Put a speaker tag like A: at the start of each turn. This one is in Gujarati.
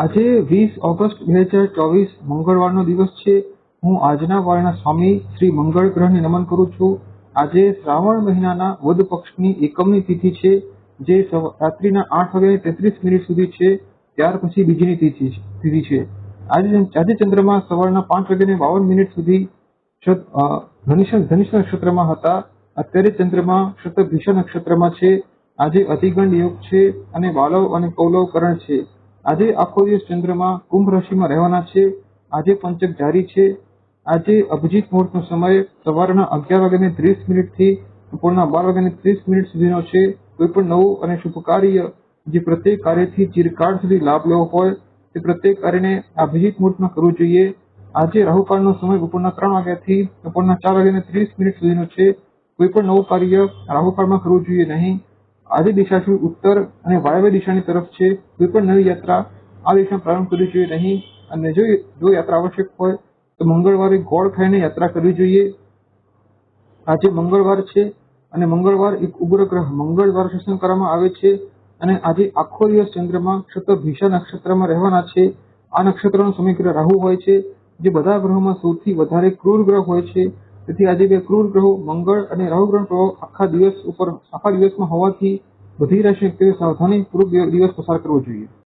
A: આજે વીસ ઓગસ્ટ બે હજાર ચોવીસ મંગળવારનો દિવસ છે. હું આજના વાળના સ્વામી શ્રી મંગળ ગ્રહને નમન કરું છું. આજે શ્રાવણ મહિનાના વદ પક્ષની એકમની તિથિ છે, જે રાત્રિના આઠ વાગે તેત્રીસ મિનિટ સુધી છે. ત્યાર પછી બીજીની તિથિ તિથિ છે. આજે આજે ચંદ્રમા સવારના પાંચ વાગ્યાને બાવન મિનિટ સુધી ધનિષ્ઠ ધનિષ્ઠ નક્ષત્રમાં હતા. અત્યારે ચંદ્રમા શતભિષા નક્ષત્રમાં છે. આજે અતિગંડ યોગ છે અને બાલવ અને કૌલવ કરણ છે. આજે આખો દિવસ ચંદ્રમાં કુંભ રાશિમાં રહેવાના છે. આજે પંચક જારી છે. આજે અભિજીત મુહૂર્તનો સમય સવારના અગિયાર વાગ્યાને ત્રીસ મિનિટથી બપોરના બાર વાગ્યાને ત્રીસ મિનિટ સુધીનો છે. કોઈ પણ નવું અને શુભ કાર્ય જે પ્રત્યેક કાર્યથી ચિરકાળ સુધી લાભ લેવો હોય તે પ્રત્યેક કાર્યને અભિજીત મુહૂર્તમાં કરવું જોઈએ. આજે રાહુકાળનો સમય બપોરના ત્રણ વાગ્યાથી બપોરના ચાર વાગ્યાને ત્રીસ મિનિટ સુધીનો છે. કોઈ પણ નવું કાર્ય રાહુકાળમાં કરવું જોઈએ નહીં. આજે દિશા શું ઉત્તર અને વાયવ્ય દિશાની તરફ છે. કોઈ પણ નવી યાત્રા આ દિશામાં પ્રારંભ કરવી જોઈએ નહીં. અને જો યાત્રા આવશ્યક હોય, તો મંગળવારે ગોળ ખાઈને યાત્રા કરવી જોઈએ. આજે મંગળવાર છે અને મંગળવાર એક ઉગ્ર ગ્રહ મંગળ દ્વારા શાસન કરવામાં આવે છે અને આજે આખો દિવસ ચંદ્રમાં શતભિષા નક્ષત્રમાં રહેવાના છે. આ નક્ષત્રનો સમય ગ્રહ રાહુ હોય છે, જે બધા ગ્રહોમાં સૌથી વધારે ક્રૂર ગ્રહ હોય છે. તેથી આજે બે ક્રૂર ગ્રહો, મંગળ અને રાહુ ગ્રહનો પ્રભાવ આખા દિવસ ઉપર, આખા દિવસમાં હોવાથી બધી રાશિ વ્યક્તિઓએ સાવધાની પૂર્વક દિવસ પસાર કરવો જોઈએ.